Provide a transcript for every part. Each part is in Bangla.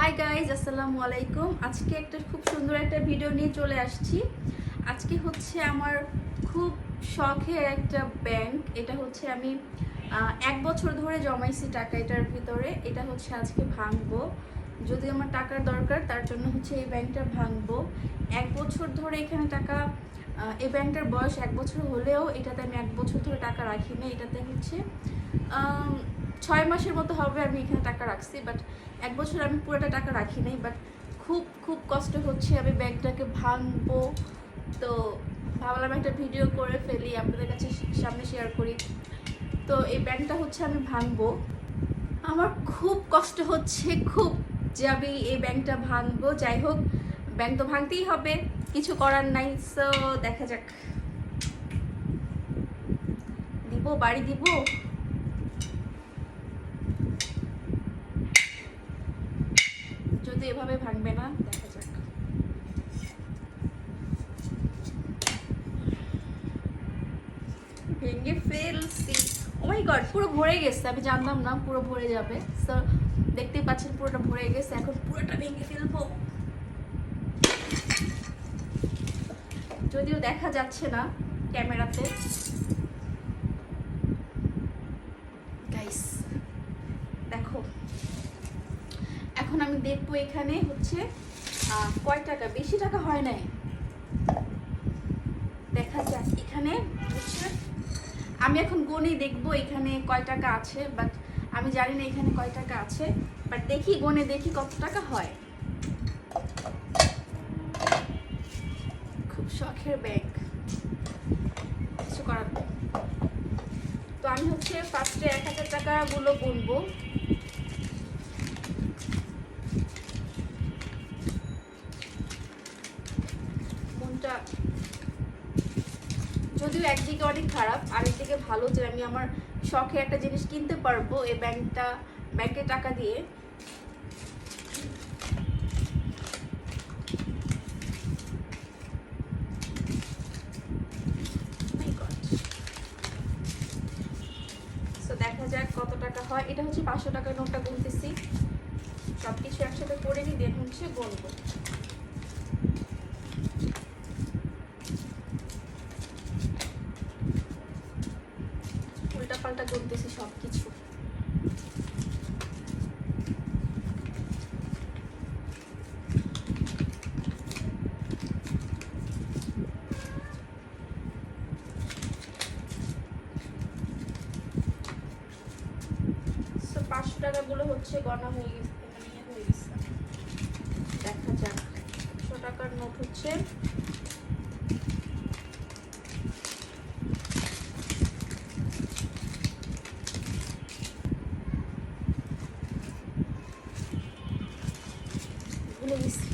হাই গাইজ আসসালামু আলাইকুম। আজকে একটা খুব সুন্দর একটা ভিডিও নিয়ে চলে আসছি। আজকে হচ্ছে আমার খুব শখের একটা ব্যাংক এটা হচ্ছে আমি এক বছর ধরে জমাইছি টাকা এটার ভিতরে। এটা হচ্ছে আজকে ভাঙবো। যদি আমার টাকার দরকার, তার জন্য হচ্ছে এই ব্যাংকটা ভাঙবো। এক বছর ধরে এখানে টাকা এই ব্যাংকটার বয়স এক বছর হলেও এটাতে আমি এক বছর ধরে টাকা রাখি না এটাতে হচ্ছে ছয় মাসের মতো হবে আমি এখানে টাকা রাখছি বাট এক বছর আমি পুরোটা টাকা রাখি নাই বাট খুব খুব কষ্ট হচ্ছে আমি ব্যাগটাকে ভাঙবো। তো ভাবলাম একটা ভিডিও করে ফেলি, আপনাদের কাছে সামনে শেয়ার করি। তো এই ব্যাগটা হচ্ছে আমি ভাঙবো। আমার খুব কষ্ট হচ্ছে, খুব যে আমি এই ব্যাংকটা ভাঙবো। যাই হোক, ব্যাংক তো ভাঙতেই হবে, কিছু করার নাই সো দেখা যাক। দিব, বাড়ি দিব? এভাবে ভাঙবে না, দেখা যাক। ভেঙে ফেলছি। ও মাই গড পুরো ভরে গেছে, আমি জানতাম না, পুরো ভরে যাবে। সো দেখতেই পাচ্ছেন, পুরোটা ভরে গেছে, এখন পুরোটা ভেঙে ফেলব। যদিও দেখা যাচ্ছে না ক্যামেরাতে গাইস দেখো এখন আমি দেখব এখানে হচ্ছে কয় টাকা? বেশি টাকা হয় নাই। দেখা যাক এখানে হচ্ছে। আমি এখন গনে দেখব এখানে কয় টাকা আছে বাট আমি জানি না এখানে কয় টাকা আছে। বাট দেখি গনে দেখি কত টাকা হয়। খুব শখের ব্যাংক কিছু করার। তো আমি হচ্ছে ফার্স্টে এক হাজার টাকাগুলো গুনবো। যদিও একদিকে অনেক খারাপ, আরেকদিকে ভালো যে আমি আমার শখে একটা জিনিস কিনতে পারব এই ব্যাংকটা, ব্যাংকে টাকা দিয়ে। My দেখা যাক কত টাকা হয়। এটা হচ্ছে পাঁচশো টাকার নোটটা গুনতেছি। সব কিছু একসাথে করে নিই দেন হচ্ছে গুনবো। করতেছি সব কিছু পাঁচশো টাকাগুলো হচ্ছে গণা হয়ে গেছে এখানে ইয়ে হয়ে গেছে। দেখা যাক টাকার নোট হচ্ছে। গেছি।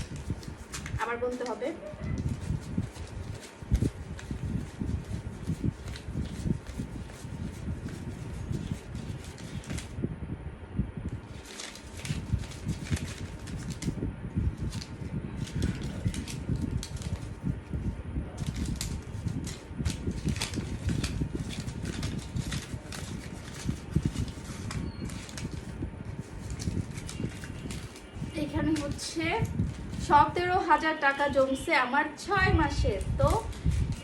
আবার বলতে হবে এখানে হচ্ছে সতেরো হাজার টাকা জমছে আমার ছয় মাসে তো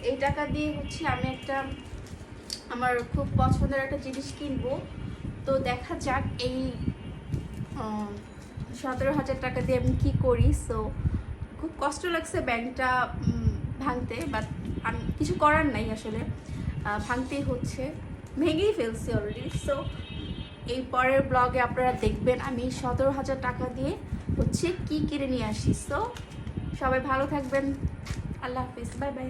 এই টাকা দিয়ে হচ্ছে আমি একটা, আমার খুব পছন্দের একটা জিনিস কিনবো। তো দেখা যাক এই সতেরো হাজার টাকা দিয়ে আমি কী করি। সো খুব কষ্ট লাগছে ব্যাংকটা ভাঙতে বাট আমি কিছু করার নাই আসলে। ভাঙতেই হচ্ছে। ভেঙেই ফেলছি অলরেডি সো এই পরের ব্লগে আপনারা দেখবেন আমি সতেরো হাজার টাকা দিয়ে হচ্ছে কি কিনে নিয়ে আসিস তো? সবাই ভালো থাকবেন। আল্লাহ হাফিজ বাই বাই